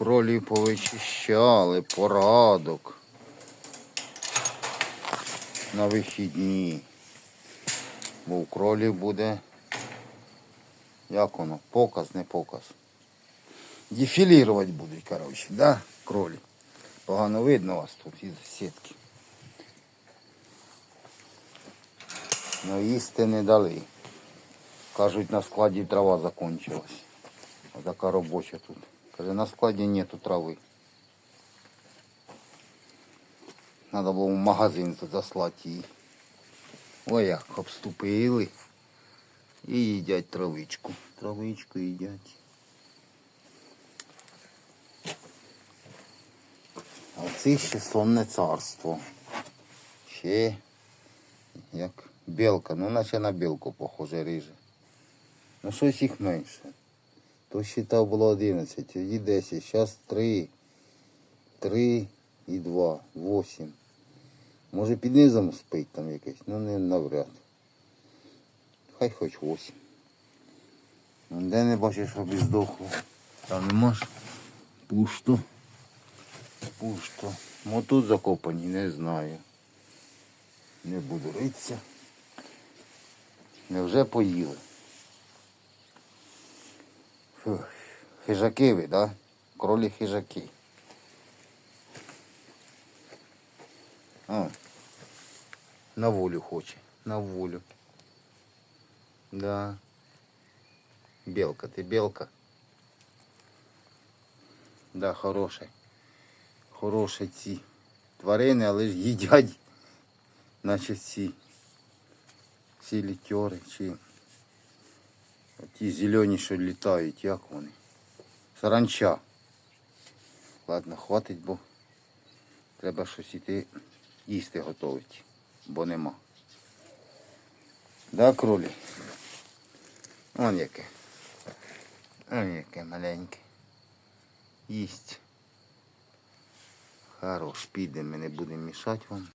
Кролі повичищали, порадок. На вихідні. Бо у кролів буде. Як воно? Показ, не показ. Дефілірувати будуть, коротше, да, кролі. Погано видно вас тут із сітки. Ну їсти не дали. Кажуть, на складі трава закончилась. Така робоча тут. Каже, на складі нету трави. Надо було в магазин заслати її. Ой, як обступили. І їдять травичку. Травичку їдять. А це ще сонне царство. Ще як білка, ну наче на білку похоже риже. Ну щось їх менше. То считав було 11, тоді 10, зараз 3. 3 і 2, 8. Може під низом спить там якесь, ну не навряд. Хай хоч 8. Де не бачиш, щоб здохло. Там нема ж. Пусто. Пусто. Ну тут закопані, не знаю. Не буду ритися. Невже поїли? Фух. Хижаки ви, да? Кролі хижаки. О. На волю хоче. На волю. Да. Белка, ти белка. Да, хороша. Хороші ці тварини, але ж їдять, наче ці. Ці літьори чи ті зелені, що літають, як вони? Саранча. Ладно, хватить, бо треба щось іти їсти готувати, бо нема. Да, кролі? Он яке. Он яке маленьке. Їсть. Хорош, підемо, ми не будемо мішати вам.